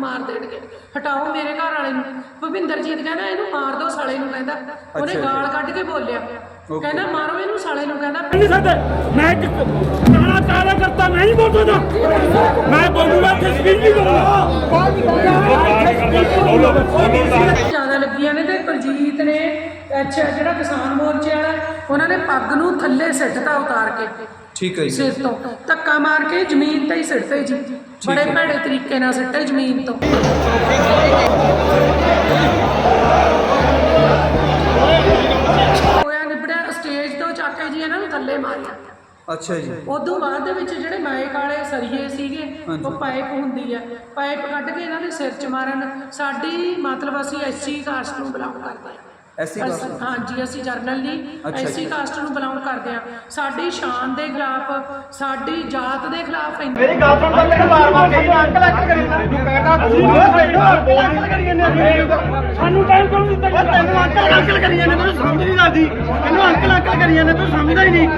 ਮਾਰ ਦੇਣਗੇ। ਹਟਾਓ ਮੇਰੇ ਘਰ ਵਾਲੇ ਨੂੰ। ਭਵਿੰਦਰਜੀਤ ਕਹਿੰਦਾ ਇਹਨੂੰ ਮਾਰ ਦਿਓ ਸਾਲੇ ਨੂੰ ਕਹਿੰਦਾ। ਉਹਨੇ ਗਾਲ ਕੱਢ ਕੇ ਬੋਲਿਆ। ਕਹਿੰਦਾ ਮਾਰੋ ਇਹਨੂੰ ਸਾਲੇ ਨੂੰ ਕਹਿੰਦਾ। ਮੈਂ ਇੱਕ ਕਾਲਾ ਕਾਲਾ ਕਰਤਾ ਨਹੀਂ ਬੋਲ ਮੈਂ ਬੋਲੂਗਾ ਕਿ ਸਪੀਚ ਨਹੀਂ ਕਰੂੰਗਾ ਅੱਛਾ ਜਿਹੜਾ ਕਿਸਾਨ ਮੋਰਚੇ ਵਾਲਾ ਉਹਨਾਂ ਨੇ ਪੱਗ ਨੂੰ ਥੱਲੇ ਸਿੱਟਤਾ ਉਤਾਰ ਕੇ। ਠੀਕ ਹੈ ਜੀ। ਸਿਰ ਤੋਂ। ਧੱਕਾ ਮਾਰ ਕੇ ਜ਼ਮੀਨ ਤੇ ਹੀ ਸਿੱਟਦੇ ਜੀ। ਬੜੇ ਭੈੜੇ ਤਰੀਕੇ ਨਾਲ ਸਿੱਟੇ ਜ਼ਮੀਨ ਤੋਂ। ਹੋਇਆ ਨਿਬੜਿਆ ਸਟੇਜ ਤੋਂ ਚੱਕ ਕੇ ਜੀ ਇਹਨਾਂ ਨੂੰ ਥੱਲੇ ਮਾਰਿਆ। ਅੱਛਾ ਜੀ। ਉਦੋਂ ਬਾਅਦ ਦੇ ਵਿੱਚ ਜਿਹੜੇ ਮਾਇਕ ਵਾਲੇ ਸਰੀਏ ਸੀਗੇ। ਉਹ ਪਾਈਪ ਹੁੰਦੀ ਆ। ਪਾਈਪ ਕੱਢ ਕੇ ਇਹਨਾਂ ਦੇ ਸਿਰ 'ਚ ਮਾਰਨ। ਸਾਡੀ ਮਤਲਬ ਅਸੀਂ ਐਸਸੀ ਕਾਸਟ ਨੂੰ ਬਿਲੋਂਗ ਕਰਦੇ ਹਾਂ ਐਸੀ ਗੱਲ ਅਸੀਂ- ਹਾਂਜੀ ਅਸੀਂ ਜਰਨਲੀ ਅੱਛਾ ਜੀ। ਐਸਸੀ ਕਾਸਟ ਨੂੰ ਬਿਲੋਂਗ ਕਰਦੇ ਆ ਸਾਡੀ ਸ਼ਾਨ ਦੇ ਖਿਲਾਫ ਸਾਡੀ ਜਾਤ ਦੇ ਖਿਲਾਫ ਇੰਨੀ ਮੇਰੀ ਗੱਲ ਸੁਣ ਬੰਦੇ ਨੂੰ ਮਾਰ ਮਾਰ ਕੇ ਨਾ ਅੰਕਲ ਅੰਕਲ ਕਰੀ ਜਾਂਦਾ ਤੂੰ ਕਹਿੰਦਾ ਤੁਸੀਂ ਅੰਕਲ ਅੰਕਲ ਕਰੀ ਜਾਂਦੇ ਸਾਨੂੰ ਟਾਈਮ ਕਿਉਂ ਨਹੀਂ ਦਿੱਤਾ? ਤੈਨੂੰ ਅੰਕਲ ਅੰਕਲ ਕਰੀ ਜਾਂਦੇ ਤੈਨੂੰ ਸਮਝ ਨਹੀਂ ਲੱਗਦੀ। ਇਹਨੂੰ ਅੰਕਲ ਅੰਕਲ ਕਰੀ ਜਾਂਦੇ ਤੂੰ ਸਮਝਦਾ ਹੀ ਨਹੀਂ।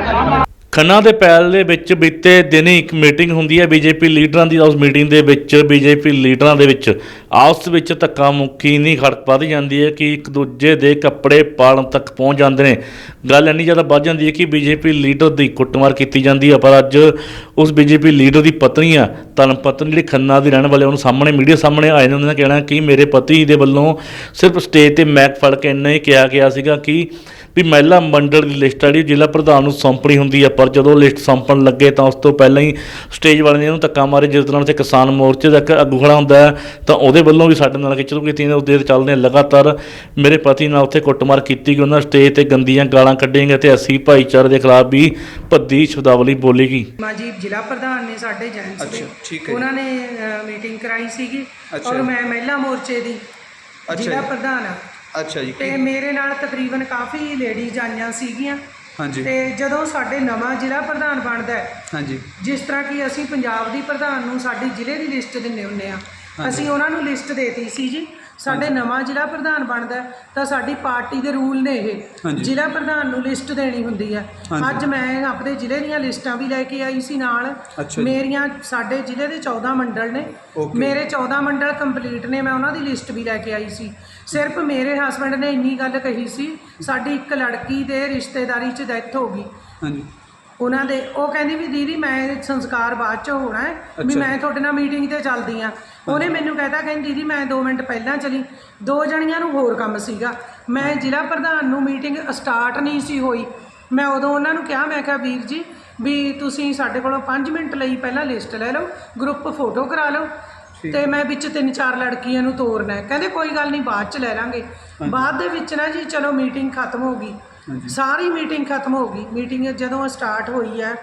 ਖੰਨਾ ਦੇ ਪੈਲ ਦੇ ਵਿੱਚ ਬੀਤੇ ਦਿਨ ਹੀ ਇੱਕ ਮੀਟਿੰਗ ਹੁੰਦੀ ਹੈ ਬੀਜੇਪੀ ਲੀਡਰਾਂ ਦੀ, ਉਸ ਮੀਟਿੰਗ ਦੇ ਵਿੱਚ, ਬੀਜੇਪੀ ਲੀਡਰਾਂ ਦੇ ਵਿੱਚ। ਆਪਸ ਵਿੱਚ ਧੱਕਾ ਮੁੱਕੀ ਨਹੀਂ ਖੜਕ ਵੱਧ ਜਾਂਦੀ ਹੈ ਕਿ ਇੱਕ ਦੂਜੇ ਦੇ ਕੱਪੜੇ ਪਾੜਨ ਤੱਕ ਪਹੁੰਚ ਜਾਂਦੇ ਨੇ। ਗੱਲ ਇੰਨੀ ਜ਼ਿਆਦਾ ਵੱਧ ਜਾਂਦੀ ਹੈ ਕਿ ਬੀਜੇਪੀ ਲੀਡਰ ਦੀ ਕੁੱਟਮਾਰ ਕੀਤੀ ਜਾਂਦੀ ਹੈ, ਪਰ ਅੱਜ ਉਸ ਬੀਜੇਪੀ ਲੀਡਰ ਦੀ ਪਤਨੀ ਆ, ਧਰਮ ਪਤਨੀ ਜਿਹੜੀ ਖੰਨਾ ਦੀ ਰਹਿਣ ਵਾਲੇ ਉਹਨੂੰ ਸਾਹਮਣੇ, ਮੀਡੀਆ ਸਾਹਮਣੇ ਆਏ ਨੇ, ਉਹਨਾਂ ਨੇ ਕਹਿਣਾ ਕਿ ਮੇਰੇ ਪਤੀ ਦੇ ਵੱਲੋਂ ਸਿਰਫ ਸਟੇਜ ਤੇ ਮੈਕ ਫੜ ਕੇ ਇੰਨਾ ਹੀ ਕਿਹਾ ਗਿਆ ਸੀਗਾ ਕਿ ਵੀ ਮਹਿਲਾ ਮੰਡਲ ਦੀ ਲਿਸਟ ਆ ਜਿਹੜੀ ਜ਼ਿਲ੍ਹਾ ਪ੍ਰਧਾਨ ਨੂੰ ਸੌਂਪਣੀ ਹੁੰਦੀ ਆ ਪਰ ਜਦੋਂ ਲਿਸਟ ਸੌਂਪਣ ਲੱਗੇ ਤਾਂ ਉਸ ਤੋਂ ਪਹਿਲਾਂ ਹੀ ਸਟੇਜ ਵਾਲੇ ਨੇ ਇਹਨੂੰ ਧੱਕਾ ਮਾਰੇ ਜਿਸ ਤਰ੍ਹਾਂ ਉੱਥੇ ਕਿਸਾਨ ਮੋਰਚੇ ਦਾ ਇੱਕ ਆਗੂ ਖੜਾ ਹੁੰਦਾ ਹੈ ਤਾਂ ਉਹਦੇ ਵੱਲੋਂ ਵੀ ਸਾਡੇ ਨਾਲ ਖਿੱਚੂ ਕੀਤੀ ਨੇ ਉਹਦੇ ਚੱਲਦੇ ਲਗਾਤਾਰ ਮੇਰੇ ਪਤੀ ਨਾਲ ਉੱਥੇ ਕੁੱਟਮਾਰ ਕੀਤੀ ਗਈ ਉਹਨਾਂ ਸਟੇਜ ਤੇ ਗੰਦੀਆਂ ਗਾਲਾਂ ਕੱਢੀਆਂ ਗਈਆਂ ਤੇ ਅਸੀਂ ਭਾਈਚਾਰੇ ਦੇ ਖਿਲਾਫ ਵੀ ਭੱਦੀ ਸ਼ਬਦਾਵਲੀ ਬੋਲੀ ਗਈ ਮਾਜੀਬ ਜ਼ਿਲ੍ਹਾ ਪ੍ਰਧਾਨ ਨੇ ਸਾਡੇ ਜੈਂਟਸ ਦੇ ਠੀਕ ਹੈ। ਉਹਨਾਂ ਨੇ ਮੀਟਿੰਗ ਕਰਾਈ ਸੀਗੀ ਔਰ। ਮੈਂ ਮਹਿਲਾ ਮੋਰਚੇ ਦੀ ਜ਼ਿਲ੍ਹਾ। ਪ੍ਰਧਾਨ ਆ ਅੱਛਾ ਜੀ ਤੇ ਮੇਰੇ ਨਾਲ ਤਕਰੀਬਨ ਕਾਫੀ ਲੇਡੀਜ਼ ਆਈਆਂ ਸੀਗੀਆਂ ਹਾਂਜੀ। ਤੇ ਜਦੋਂ ਸਾਡੇ ਨਵਾਂ ਜ਼ਿਲ੍ਹਾ ਪ੍ਰਧਾਨ ਬਣਦਾ ਹੈ ਹਾਂਜੀ। ਜਿਸ ਤਰ੍ਹਾਂ ਕਿ ਅਸੀਂ ਪੰਜਾਬ ਦੀ ਪ੍ਰਧਾਨ ਨੂੰ ਸਾਡੀ ਜ਼ਿਲ੍ਹੇ ਦੀ ਲਿਸਟ ਦਿੰਨੇ ਹੁੰਨੇ ਆ ਅਸੀਂ ਉਹਨਾਂ ਨੂੰ ਲਿਸਟ ਦੇਤੀ ਸੀ ਜੀ। ਸਾਡੇ ਨਵਾਂ ਜ਼ਿਲ੍ਹਾ ਪ੍ਰਧਾਨ ਬਣਦਾ ਤਾਂ ਸਾਡੀ ਪਾਰਟੀ ਦੇ ਰੂਲ ਨੇ ਇਹ। ਜ਼ਿਲ੍ਹਾ ਪ੍ਰਧਾਨ ਨੂੰ ਲਿਸਟ ਦੇਣੀ ਹੁੰਦੀ ਹੈ। ਅੱਜ ਮੈਂ ਆਪਣੇ ਜ਼ਿਲ੍ਹੇ ਦੀਆਂ ਲਿਸਟਾਂ ਵੀ ਲੈ ਕੇ ਆਈ ਸੀ ਨਾਲ। ਮੇਰੀਆਂ ਸਾਡੇ ਜ਼ਿਲ੍ਹੇ ਦੇ 14 ਮੰਡਲ ਨੇ। ਮੇਰੇ 14 ਮੰਡਲ ਕੰਪਲੀਟ ਨੇ ਮੈਂ ਉਹਨਾਂ ਦੀ ਲਿਸਟ ਵੀ ਲੈ ਕੇ ਆਈ ਸੀ। ਸਿਰਫ ਮੇਰੇ ਹਸਬੰਡ ਨੇ ਇੰਨੀ ਗੱਲ ਕਹੀ ਸੀ ਸਾਡੀ ਇੱਕ ਲੜਕੀ ਦੇ ਰਿਸ਼ਤੇਦਾਰੀ 'ਚ ਡੈਥ ਹੋ ਗਈ। ਹਾਂਜੀ। ਉਹਨਾਂ ਦੇ ਉਹ ਕਹਿੰਦੀ ਵੀ ਦੀਦੀ ਮੈਂ ਸੰਸਕਾਰ ਬਾਅਦ ਚ ਹੋਣਾ ਹੈ ਵੀ ਅੱਛਾ। ਮੈਂ ਤੁਹਾਡੇ ਨਾਲ ਮੀਟਿੰਗ ਤੇ ਚੱਲਦੀ ਆ ਉਹਨੇ ਮੈਨੂੰ ਕਹਿਤਾ ਕਹਿੰਦੀ ਦੀਦੀ ਮੈਂ 2 ਮਿੰਟ ਪਹਿਲਾਂ ਚਲੀ। ਦੋ ਜਣੀਆਂ ਨੂੰ ਹੋਰ ਕੰਮ ਸੀਗਾ। ਮੈਂ ਜ਼ਿਲ੍ਹਾ ਪ੍ਰਧਾਨ ਨੂੰ ਮੀਟਿੰਗ ਸਟਾਰਟ ਨਹੀਂ ਸੀ ਹੋਈ। ਮੈਂ ਉਦੋਂ ਉਹਨਾਂ ਨੂੰ ਕਿਹਾ ਮੈਂ ਕਿਹਾ ਵੀਰ ਜੀ ਵੀ ਤੁਸੀਂ ਸਾਡੇ ਕੋਲੋਂ 5 ਮਿੰਟ ਲਈ ਪਹਿਲਾਂ ਲਿਸਟ ਲੈ ਲਓ ਗਰੁੱਪ ਫੋਟੋ ਕਰਾ ਲਓ। ਤੇ ਮੈਂ ਵਿੱਚ ਤਿੰਨ ਚਾਰ ਲੜਕੀਆਂ ਨੂੰ ਤੋਰਨਾ ਹੈ। ਕਹਿੰਦੇ ਕੋਈ ਗੱਲ ਨਹੀਂ ਬਾਅਦ ਚ ਲੈ ਲਾਂਗੇ। ਬਾਅਦ ਦੇ ਵਿੱਚ ਨਾ ਜੀ ਚਲੋ ਮੀਟਿੰਗ ਖਤਮ ਹੋ ਗਈ। ਸਾਰੀ ਮੀਟਿੰਗ ਖਤਮ ਹੋ ਗਈ। ਮੀਟਿੰਗ ਜਦੋਂ ਸਟਾਰਟ ਹੋਈ ਹੈ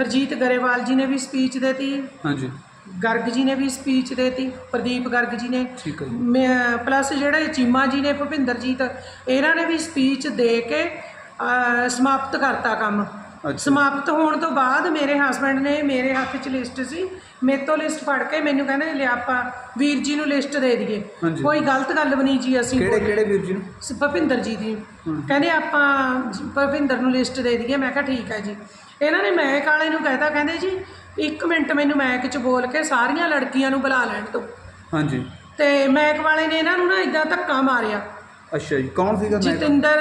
ਹਰਜੀਤ ਗਰੇਵਾਲ ਜੀ ਨੇ ਵੀ ਸਪੀਚ ਦੇਤੀ। ਹਾਂਜੀ। ਗਰਗ ਜੀ ਨੇ ਵੀ ਸਪੀਚ ਦੇਤੀ। ਪ੍ਰਦੀਪ ਗਰਗ ਜੀ ਨੇ। ਠੀਕ ਹੈ ਜੀ। ਪਲੱਸ ਜਿਹੜੇ ਚੀਮਾ ਜੀ ਨੇ ਭੁਪਿੰਦਰਜੀਤ ਇਹਨਾਂ ਨੇ ਵੀ ਸਪੀਚ ਦੇ ਕੇ ਅਹ, ਸਮਾਪਤ ਕਰਤਾ ਕੰਮ। ਸਮਾਪਤ ਹੋਣ ਤੋਂ ਬਾਅਦ ਮੇਰੇ ਹਸਬੰਡ ਨੇ ਮੇਰੇ ਹੱਥ 'ਚ ਲਿਸਟ ਸੀ। ਮੇਰੇ ਤੋਂ ਲਿਸਟ ਫੜ ਕੇ ਮੈਨੂੰ ਕਹਿੰਦੇ ਲਿਆ ਆਪਾਂ ਵੀਰ ਜੀ ਨੂੰ ਲਿਸਟ ਦੇ ਦਈਏ। ਹਾਂਜੀ। ਕੋਈ ਗਲਤ ਗੱਲ ਨਹੀਂ ਜੀ ਅਸੀਂ ਕਿਹੜੇ। ਕਿਹੜੇ ਵੀਰ ਜੀ ਨੂੰ? ਸ- ਭੁਪਿੰਦਰ ਜੀ ਦੀ। ਕਹਿੰਦੇ ਆਪਾਂ ਜ- ਭੁਪਿੰਦਰ ਨੂੰ ਲਿਸਟ ਦੇ ਦਈਏ। ਮੈਂ ਕਿਹਾ ਠੀਕ ਹੈ ਜੀ। ਇਹਨਾਂ ਨੇ ਮੈਕ ਵਾਲੇ ਨੂੰ ਕਹਿਤਾ ਕਹਿੰਦੇ ਜੀ ਇੱਕ ਮਿੰਟ ਮੈਨੂੰ ਮੈਕ 'ਚ ਬੋਲ ਕੇ ਸਾਰੀਆਂ ਲੜਕੀਆਂ ਨੂੰ ਬੁਲਾ ਲੈਣ ਦਿਓ। ਹਾਂਜੀ। ਤੇ ਮੈਕ ਵਾਲੇ ਨੇ ਇਹਨਾਂ ਨੂੰ ਨਾ ਇਦਾਂ ਧੱਕਾ ਮਾਰਿਆ। ਅੱਛਾ ਜੀ ਕੌਣ ਸੀਗਾ ਜਤਿੰਦਰ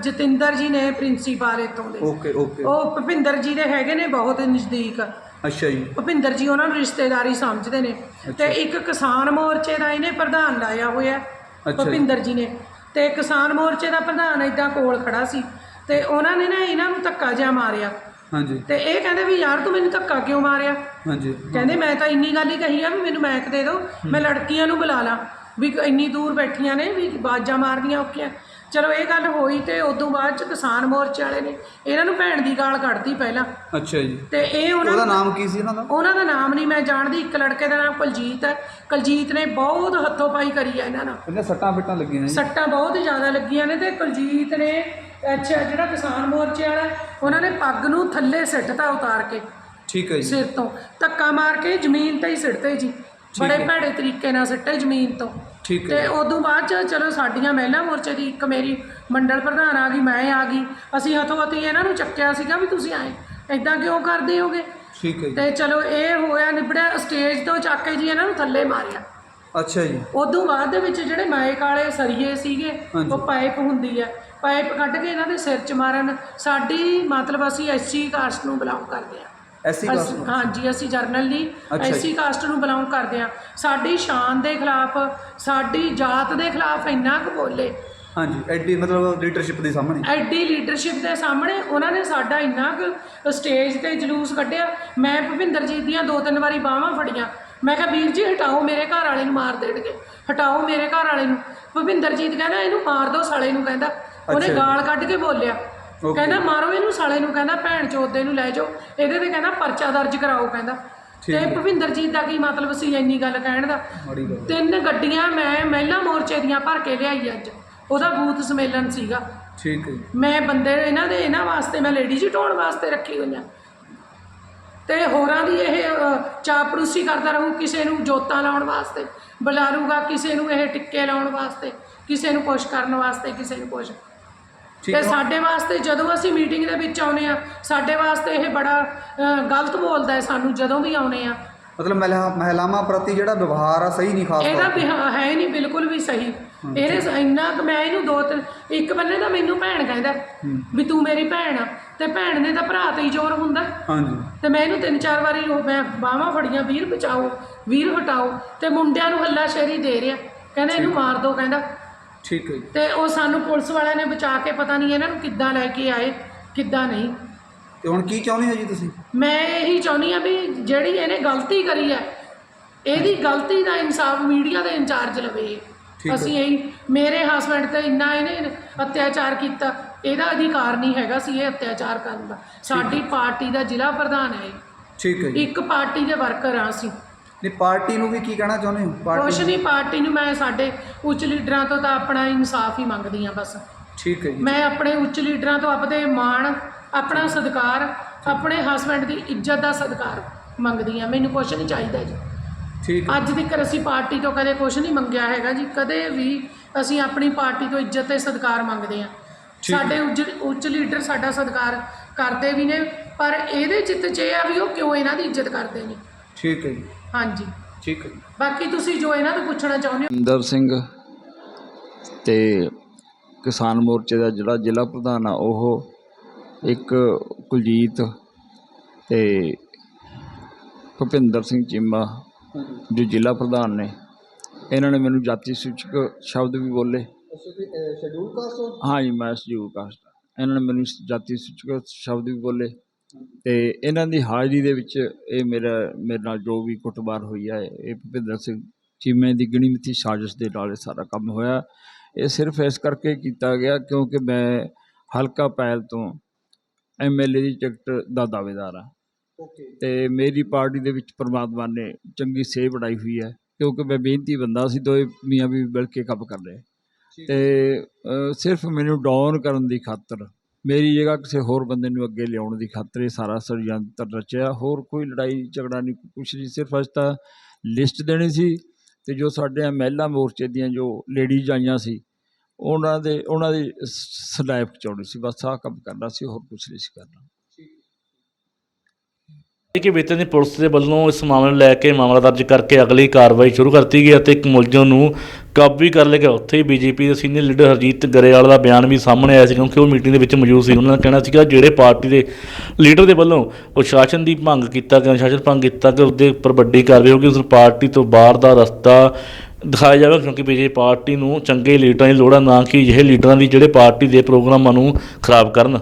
ਜਤਿੰਦਰ ਜੀ ਨੇ ਪ੍ਰਿੰਸੀਪਲ ਇੱਥੋਂ ਦੇ। Okay okay. ਉਹ ਭੁਪਿੰਦਰ ਜੀ ਦੇ ਹੈਗੇ ਨੇ ਬਹੁਤ ਨਜ਼ਦੀਕ। ਅੱਛਾ ਜੀ। ਭੁਪਿੰਦਰ ਜੀ ਉਹਨਾਂ ਨੂੰ ਰਿਸ਼ਤੇਦਾਰੀ ਸਮਝਦੇ ਨੇ। ਤੇ ਇੱਕ ਕਿਸਾਨ ਮੋਰਚੇ ਦਾ ਇਹਨੇ ਪ੍ਰਧਾਨ ਲਾਇਆ ਹੋਇਆ ਅੱਛਾ ਜੀ। ਭੁਪਿੰਦਰ ਜੀ ਨੇ। ਤੇ ਕਿਸਾਨ ਮੋਰਚੇ ਦਾ ਪ੍ਰਧਾਨ ਇਦਾਂ ਕੋਲ ਖੜਾ ਸੀ। ਤੇ ਉਹਨਾਂ ਨੇ ਨਾ ਇਹਨਾਂ ਨੂੰ ਧੱਕਾ ਜਿਹਾ ਮਾਰਿਆ। ਹਾਂਜੀ। ਤੇ ਇਹ ਕਹਿੰਦੇ ਵੀ ਯਾਰ ਤੂੰ ਮੈਨੂੰ ਧੱਕਾ ਕਿਉਂ ਮਾਰਿਆ? ਹਾਂਜੀ। ਕਹਿੰਦੇ ਮੈਂ ਤਾਂ ਇੰਨੀ ਗੱਲ ਹੀ ਕਹੀ ਆ ਵੀ ਮੈਨੂੰ ਮੈਕ ਦੇ ਦਿਓ। ਮੈਂ ਲੜਕੀਆਂ ਨੂੰ ਬੁਲਾ ਲਾਂ। ਵੀ ਇੰਨੀ ਦੂਰ ਬੈਠੀਆਂ ਨੇ ਵੀ ਬਾਜਾਂ ਮਾਰਨੀਆਂ ਔਖੀਆਂ। ਚਲੋ ਇਹ ਗੱਲ ਹੋਈ ਤੇ ਉਦੋਂ ਬਾਅਦ ਚ ਕਿਸਾਨ ਮੋਰਚੇ ਵਾਲੇ ਨੇ ਇਹਨਾਂ ਨੂੰ ਭੈਣ ਦੀ ਗਾਲ ਕੱਢਤੀ ਪਹਿਲਾਂ। ਅੱਛਾ ਜੀ। ਤੇ ਇਹ ਉਹਨਾਂ ਉਹਦਾ ਨੂੰ- ਨਾਮ ਕੀ ਸੀ ਉਹਨਾਂ ਦਾ? ਉਹਨਾਂ ਦਾ ਨਾਮ ਨਹੀਂ ਮੈਂ ਜਾਣਦੀ ਇੱਕ ਲੜਕੇ ਦਾ ਨਾਮ ਕੁਲਜੀਤ ਹੈ। ਕੁਲਜੀਤ ਨੇ ਬਹੁਤ ਹੱਥੋਂ ਪਾਈ ਕਰੀ ਆ ਇਹਨਾਂ ਨਾਲ। ਇਹਨੇ ਸੱਟਾਂ ਫਿੱਟਾਂ ਲੱਗੀਆਂ ਨੇ ਸੱਟਾਂ ਬਹੁਤ ਜ਼ਿਆਦਾ ਲੱਗੀਆਂ ਨੇ ਤੇ ਕੁਲਜੀਤ ਨੇ ਅੱਛਾ ਜਿਹੜਾ ਕਿਸਾਨ ਮੋਰਚੇ ਵਾਲਾ ਉਹਨਾਂ ਨੇ ਪੱਗ ਨੂੰ ਥੱਲੇ ਸਿੱਟਤਾ ਉਤਾਰ ਕੇ। ਠੀਕ ਹੈ ਜੀ। ਸਿਰ ਤੋਂ। ਧੱਕਾ ਮਾਰ ਕੇ ਜ਼ਮੀਨ ਤੇ ਹੀ ਸਿੱਟਦੇ ਜੀ। ਬੜੇ ਭੈੜੇ ਤਰੀਕੇ ਨਾਲ ਸਿੱਟੇ ਜ਼ਮੀਨ ਤੋਂ। ਠੀਕ ਹੈ। ਤੇ ਉਦੋਂ ਬਾਅਦ ਚ ਚਲੋ ਸਾਡੀਆਂ ਮਹਿਲਾ ਮੋਰਚੇ ਦੀ ਇੱਕ ਮੇਰੀ ਮੰਡਲ ਪ੍ਰਧਾਨ ਆ ਗਈ ਮੈਂ ਆ ਗਈ। ਅਸੀਂ ਹੱਥੋਂ ਹੱਥੀ ਇਹਨਾਂ ਨੂੰ ਚੱਕਿਆ ਸੀਗਾ ਵੀ ਤੁਸੀਂ ਆਏ। ਐਦਾਂ ਕਿਉਂ ਕਰਦੇ ਹੋਗੇ? ਠੀਕ ਹੈ ਜੀ। ਤੇ ਚਲੋ ਇਹ ਹੋਇਆ ਨਿਬੜਿਆ ਸਟੇਜ ਤੋਂ ਚੱਕ ਕੇ ਜੀ ਇਹਨਾਂ ਨੂੰ ਥੱਲੇ ਮਾਰਿਆ। ਅੱਛਾ ਜੀ। ਉਦੋਂ ਬਾਅਦ ਦੇ ਵਿੱਚ ਜਿਹੜੇ ਮਾਇਕ ਵਾਲੇ ਸਰੀਏ ਸੀਗੇ ਹਾਂਜੀ। ਉਹ ਪਾਈਪ ਹੁੰਦੀ ਹੈ। ਪਾਈਪ ਕੱਢ ਕੇ ਇਹਨਾਂ ਦੇ ਸਿਰ 'ਚ ਮਾਰਨ ਸਾਡੀ ਮਤਲਬ ਅਸੀਂ ਐਸਸੀ ਕਾਸਟ ਨੂੰ ਬਿਲੋਂਗ ਕਰਦੇ ਹਾਂ। ਐਸੀ ਕਲਾਸ ਅਸੀਂ- ਹਾਂਜੀ ਅਸੀਂ ਜਰਨਲੀ ਅੱਛਾ ਜੀ। ਐਸਸੀ ਕਾਸਟ ਨੂੰ ਬਿਲੋਂਗ ਕਰਦੇ ਹਾਂ। ਸਾਡੀ ਸ਼ਾਨ ਦੇ ਖਿਲਾਫ ਸਾਡੀ ਜਾਤ ਦੇ ਖਿਲਾਫ ਇੰਨਾ ਕੁ ਬੋਲੇ। ਹਾਂਜੀ ਐਡੀ ਮਤਲਬ ਲੀਡਰਸ਼ਿਪ ਦੇ ਸਾਹਮਣੇ। ਐਡੀ ਲੀਡਰਸ਼ਿਪ ਦੇ ਸਾਹਮਣੇ ਉਹਨਾਂ ਨੇ ਸਾਡਾ ਇੰਨਾ ਕੁ ਸਟੇਜ ਤੇ ਜਲੂਸ ਕੱਢਿਆ। ਮੈਂ ਭਵਿੰਦਰਜੀਤ ਦੀਆਂ ਦੋ ਤਿੰਨ ਵਾਰੀ ਬਾਹਾਂ ਫੜੀਆਂ। ਮੈਂ ਕਿਹਾ ਵੀਰ ਜੀ ਹਟਾਓ ਮੇਰੇ ਘਰ ਵਾਲੇ ਨੂੰ ਮਾਰ ਦੇਣਗੇ। ਹਟਾਓ ਮੇਰੇ ਘਰ ਵਾਲੇ ਨੂੰ। ਭਵਿੰਦਰਜੀਤ ਕਹਿੰਦਾ ਇਹਨੂੰ ਮਾਰ ਦਿਓ ਸਾਲੇ ਨੂੰ ਕਹਿੰਦਾ। ਉਹਨੇ ਅੱਛਾ ਜੀ। ਗਾਲ ਕੱਢ ਕੇ ਬੋਲਿਆ. ਕਹਿੰਦਾ ਮਾਰੋ ਇਹਨੂੰ ਸਾਲੇ ਨੂੰ ਕਹਿੰਦਾ ਭੈਣ ਚੋਦੇ ਨੂੰ ਲੈ ਜਾਓ। ਇਹਦੇ ਤੇ ਕਹਿੰਦਾ ਪਰਚਾ ਦਰਜ ਕਰਾਓ ਕਹਿੰਦਾ। ਤੇ। ਭਵਿੰਦਰਜੀਤ ਦਾ ਕੀ ਮਤਲਬ ਸੀ ਇੰਨੀ ਗੱਲ ਕਹਿਣ ਦਾ? ਮਾੜੀ ਗੱਲ ਤਿੰਨ ਗੱਡੀਆਂ ਮੈਂ ਮਹਿਲਾ ਮੋਰਚੇ ਦੀਆਂ ਭਰ ਕੇ ਲਿਆਈ ਅੱਜ। ਉਹਦਾ ਬੂਥ ਸਮੇਲਨ ਸੀਗਾ। ਠੀਕ ਹੈ। ਜੀ ਮੈਂ ਬੰਦੇ ਇਹਨਾਂ ਦੇ ਇਹਨਾਂ ਵਾਸਤੇ ਮੈਂ ਲੇਡੀਜ਼ ਢੋਣ ਵਾਸਤੇ ਰੱਖੀ ਹੋਈਆਂ ਤੇ ਹੋਰਾਂ ਦੀ ਇਹ ਅ, ਚਾਪੜੂਸੀ ਕਰਦਾ ਰਹੂ ਕਿਸੇ ਨੂੰ ਜੋਤਾਂ ਲਾਉਣ ਵਾਸਤੇ ਬੁਲਾ ਲੂਗਾ ਕਿਸੇ ਨੂੰ ਇਹ ਟਿੱਕੇ ਲਾਉਣ ਵਾਸਤੇ ਕਿਸੇ ਨੂੰ ਕੁਛ ਕਰਨ ਵਾਸਤੇ ਕਿਸੇ ਨੂੰ ਕੁਛ ਤੇ ਸਾਡੇ ਵਾਸਤੇ ਜਦੋਂ ਅਸੀਂ ਮੀਟਿੰਗ ਦੇ ਵਿੱਚ ਆਉਨੇ ਆ ਸਾਡੇ ਵਾਸਤੇ ਇਹ ਬੜਾ ਅ, ਗਲਤ ਬੋਲਦਾ ਹੈ ਸਾਨੂੰ ਜਦੋਂ ਵੀ ਆਉਨੇ ਆ ਮਤਲਬ ਮਹਿਲਾ ਮਹਿਲਾਵਾਂ ਪ੍ਰਤੀ ਜਿਹੜਾ ਵਿਵਹਾਰ ਆ ਸਹੀ ਨਹੀਂ ਖਾਸ ਇਹਦਾ ਤੌਰ ਤੇ। ਵਿਹਾ- ਹੈ ਹੀ ਨਹੀਂ ਬਿਲਕੁਲ ਵੀ ਸਹੀ। ਇਹਨੇ ਸ- ਇੰਨਾ ਕੁ ਮੈਂ ਇਹਨੂੰ ਦੋ ਤਿੰਨ ਇੱਕ ਬੰਨੇ ਤਾਂ ਮੈਨੂੰ ਭੈਣ ਕਹਿੰਦਾ ਵੀ ਤੂੰ ਮੇਰੀ ਭੈਣ ਆ ਤੇ ਭੈਣ ਨੇ ਤਾਂ ਭਰਾ ਤੇ ਹੀ ਜ਼ੋਰ ਹੁੰਦਾ ਹਾਂਜੀ। ਤੇ ਮੈਂ ਇਹਨੂੰ ਤਿੰਨ ਚਾਰ ਵਾਰੀ ਉਹ ਮੈਂ ਬਾਹਾਂ ਫੜੀਆਂ ਵੀਰ ਬਚਾਓ ਵੀਰ ਹਟਾਓ ਤੇ ਮੁੰਡਿਆਂ ਨੂੰ ਹੱਲਾ ਸ਼ੇਰੀ ਦੇ ਰਿਹਾ। ਕਹਿੰਦਾ ਇਹਨੂੰ ਮਾਰ ਦਿਓ ਕਹਿੰਦਾ ਠੀਕ ਹੈ ਜੀ। ਤੇ ਉਹ ਸਾਨੂੰ ਪੁਲਿਸ ਵਾਲਿਆਂ ਨੇ ਬਚਾ ਕੇ ਪਤਾ ਨਹੀਂ ਇਹਨਾਂ ਨੂੰ ਕਿੱਦਾਂ ਲੈ ਕੇ ਆਏ ਕਿੱਦਾਂ ਨਹੀਂ। ਤੇ ਹੁਣ ਕੀ ਚਾਹੁੰਦੇ ਹੋ ਜੀ ਤੁਸੀਂ? ਮੈਂ ਇਹੀ ਚਾਹੁੰਦੀ ਆ ਵੀ ਜਿਹੜੀ ਇਹਨੇ ਗਲਤੀ ਕਰੀ ਹੈ ਇਹਦੀ ਗਲਤੀ ਦਾ ਇਨਸਾਫ ਮੀਡੀਆ ਦੇ ਇੰਚਾਰਜ ਲਵੇ ਠੀਕ ਹੈ। ਅਸੀਂ ਇਹੀ ਮੇਰੇ ਹਸਬੰਡ ਤੇ ਇੰਨਾ ਇਹਨੇ ਅਤਿਆਚਾਰ ਕੀਤਾ ਇਹਦਾ ਅਧਿਕਾਰ ਨਹੀਂ ਹੈਗਾ ਸੀ ਇਹ ਅਤਿਆਚਾਰ ਕਰਨ ਦਾ। ਸਾਡੀ ਪਾਰਟੀ ਦਾ ਜ਼ਿਲ੍ਹਾ ਪ੍ਰਧਾਨ ਹੈ ਇਹ। ਠੀਕ ਹੈ ਜੀ। ਇੱਕ ਪਾਰਟੀ ਦੇ ਵਰਕਰ ਆ ਅਸੀਂ। ਨਹੀਂ ਪਾਰਟੀ ਨੂੰ ਵੀ ਕੀ ਕਹਿਣਾ ਚਾਹੁੰਦੇ ਹੋ? ਕੁਛ ਪਾਰਟੀ ਨਹੀਂ ਪਾਰਟੀ ਨੂੰ ਮੈਂ ਸਾਡੇ ਉੱਚ ਲੀਡਰਾਂ ਤੋਂ ਤਾਂ ਆਪਣਾ ਇਨਸਾਫ ਹੀ ਮੰਗਦੀ ਆ ਬਸ। ਠੀਕ ਹੈ ਜੀ। ਮੈਂ ਆਪਣੇ ਉੱਚ ਲੀਡਰਾਂ ਤੋਂ ਆਪਦੇ ਮਾਣ ਆਪਣਾ ਸਤਿਕਾਰ ਆਪਣੇ ਹਸਬੰਡ ਦੀ ਇੱਜ਼ਤ ਦਾ ਸਤਿਕਾਰ ਮੰਗਦੀ ਆ ਮੈਨੂੰ ਕੁਛ ਨਹੀਂ ਚਾਹੀਦਾ ਜੀ। ਠੀਕ ਹੈ। ਅੱਜ ਤੱਕ ਅਸੀਂ ਪਾਰਟੀ ਤੋਂ ਕਦੇ ਕੁਛ ਨਹੀਂ ਮੰਗਿਆ ਹੈਗਾ ਜੀ। ਕਦੇ ਵੀ ਅਸੀਂ ਆਪਣੀ ਪਾਰਟੀ ਤੋਂ ਇੱਜ਼ਤ ਤੇ ਸਤਿਕਾਰ ਮੰਗਦੇ ਆ ਠੀਕ ਹੈ। ਸਾਡੇ ਉੱਚ ਉੱਚ ਲੀਡਰ ਸਾਡਾ ਸਤਿਕਾਰ ਕਰਦੇ ਵੀ ਨੇ ਪਰ ਇਹਦੇ ਚਿੱਤ 'ਚ ਇਹ ਆ ਵੀ ਉਹ ਕਿਉਂ ਇਹਨਾਂ ਦੀ ਇੱਜ਼ਤ ਕਰਦੇ ਨੇ? ਠੀਕ ਹੈ ਜੀ। ਹਾਂਜੀ। ਠੀਕ ਹੈ ਜੀ। ਬਾਕੀ ਤੁਸੀਂ ਜੋ ਇਹਨਾਂ ਤੋਂ ਪੁੱਛਣਾ ਚਾਹੁੰਦੇ ਹੋ। ਇੰਦਰ ਸਿੰਘ ਤੇ ਕਿਸਾਨ ਮੋਰਚੇ ਦਾ ਜਿਹੜਾ ਜ਼ਿਲ੍ਹਾ ਪ੍ਰਧਾਨ ਆ ਉਹ ਇੱਕ ਕੁਲਜੀਤ ਤੇ ਭੁਪਿੰਦਰ ਸਿੰਘ ਚੀਮਾ ਜੋ ਜ਼ਿਲ੍ਹਾ ਪ੍ਰਧਾਨ ਨੇ ਇਹਨਾਂ ਨੇ ਮੈਨੂੰ ਜਾਤੀ ਸੂਚਕ ਸ਼ਬਦ ਵੀ ਬੋਲੇ। ਸ਼ਡਿਊਲ ਕਾਸਟ ਹਾਂ? ਜੀ ਮੈਂ ਸਜੀਵ ਕਾਸਟ ਇਹਨਾਂ ਨੇ ਮੈਨੂੰ ਜਾਤੀ ਸੂਚਕ ਸ਼ਬਦ ਵੀ ਬੋਲੇ। ਤੇ ਇਹਨਾਂ ਦੀ ਹਾਜ਼ਰੀ ਦੇ ਵਿੱਚ ਇਹ ਮੇਰਾ ਮੇਰੇ ਨਾਲ ਜੋ ਵੀ ਕੁੱਟਮਾਰ ਹੋਈ ਹੈ ਇਹ ਭੁਪਿੰਦਰ ਸਿੰਘ ਚੀਮੇ ਦੀ ਗਿਣੀ ਮਿੱਥੀ ਸਾਜ਼ਿਸ਼ ਦੇ ਨਾਲ ਇਹ ਸਾਰਾ ਕੰਮ ਹੋਇਆ। ਇਹ ਸਿਰਫ ਇਸ ਕਰਕੇ ਕੀਤਾ ਗਿਆ ਕਿਉਂਕਿ ਮੈਂ ਹਲਕਾ ਪੈਲ ਤੋਂ ਐਮਐਲਏ ਦੀ ਟਿਕਟ ਦਾ ਦਾਅਵੇਦਾਰ ਹਾਂ। ਓਕੇ। ਤੇ ਮੇਰੀ ਪਾਰਟੀ ਦੇ ਵਿੱਚ ਪ੍ਰਮਾਤਮਾ ਨੇ ਚੰਗੀ ਸੇਹ ਬਣਾਈ ਹੋਈ ਹੈ ਕਿਉਂਕਿ ਮੈਂ ਮਿਹਨਤੀ ਬੰਦਾ ਸੀ ਦੋਏ ਮੀਆਂ ਵੀ ਮਿਲ ਕੇ ਕੰਮ ਕਰ ਰਹੇ। ਤੇ ਸਿਰਫ ਮੈਨੂੰ ਡਾਊਨ ਕਰਨ ਦੀ ਖਾਤਰ ਮੇਰੀ ਜਗ੍ਹਾ ਕਿਸੇ ਹੋਰ ਬੰਦੇ ਨੂੰ ਅੱਗੇ ਲਿਆਉਣ ਦੀ ਖਾਤਰ ਇਹ ਸਾਰਾ ષਡਯੰਤਰ ਰਚਿਆ। ਹੋਰ ਕੋਈ ਲੜਾਈ ਝਗੜਾ ਨਹੀਂ, ਕੁਛ ਨਹੀਂ, ਸਿਰਫ ਅੱਜ ਤਾਂ ਲਿਸਟ ਦੇਣੀ ਸੀ ਤੇ ਜੋ ਸਾਡੇ ਮਹਿਲਾ ਮੋਰਚੇ ਦੀਆਂ ਜੋ ਲੇਡੀਜ਼ ਆਈਆਂ ਸੀ, ਉਹਨਾਂ ਦੇ, ਉਹਨਾਂ ਦੀ ਸਲੈਬ ਚਾਉਣੀ ਸੀ। ਬਸ ਆਹ ਕੰਮ ਕਰਨਾ ਸੀ, ਹੋਰ ਕੁਛ ਨਹੀਂ ਸੀ ਕਰਨਾ। ਕਿ ਬੀਤੇ ਦੀ ਪੁਲਿਸ ਦੇ ਵੱਲੋਂ ਇਸ ਮਾਮਲੇ ਨੂੰ ਲੈ ਕੇ ਮਾਮਲਾ ਦਰਜ ਕਰਕੇ ਅਗਲੀ ਕਾਰਵਾਈ ਸ਼ੁਰੂ ਕਰਤੀ ਗਈ ਅਤੇ ਇੱਕ ਮੁਲਜ਼ਮ ਨੂੰ ਕਾਬੂ ਵੀ ਕਰ ਲਿਆ ਗਿਆ। ਉੱਥੇ ਹੀ ਬੀਜੇਪੀ ਦੇ ਸੀਨੀਅਰ ਲੀਡਰ ਹਰਜੀਤ ਗਰੇਵਾਲ ਦਾ ਬਿਆਨ ਵੀ ਸਾਹਮਣੇ ਆਇਆ ਸੀ ਕਿਉਂਕਿ ਉਹ ਮੀਟਿੰਗ ਦੇ ਵਿੱਚ ਮੌਜੂਦ ਸੀ। ਉਹਨਾਂ ਦਾ ਕਹਿਣਾ ਸੀਗਾ, ਜਿਹੜੇ ਪਾਰਟੀ ਦੇ ਲੀਡਰ ਦੇ ਵੱਲੋਂ ਪ੍ਰਸ਼ਾਸਨ ਦੀ ਭੰਗ ਕੀਤਾ ਗਿਆ ਅਨੁਸ਼ਾਸਨ ਭੰਗ ਕੀਤਾ ਗਿਆ, ਉਹਦੇ ਉੱਪਰ ਵੱਡੀ ਕਾਰਵਾਈ ਹੋਊਗੀ, ਉਸ ਪਾਰਟੀ ਤੋਂ ਬਾਹਰ ਦਾ ਰਸਤਾ ਦਿਖਾਇਆ ਜਾਵੇ ਕਿਉਂਕਿ ਬੀਜੇਪੀ ਪਾਰਟੀ ਨੂੰ ਚੰਗੇ ਲੀਡਰਾਂ ਦੀ ਲੋੜ ਹੈ, ਨਾ ਕਿ ਅਜਿਹੇ ਲੀਡਰਾਂ ਦੀ ਜਿਹੜੇ ਪਾਰਟੀ ਦੇ ਪ੍ਰੋਗਰਾਮਾਂ ਨੂੰ ਖਰਾਬ ਕਰਨ।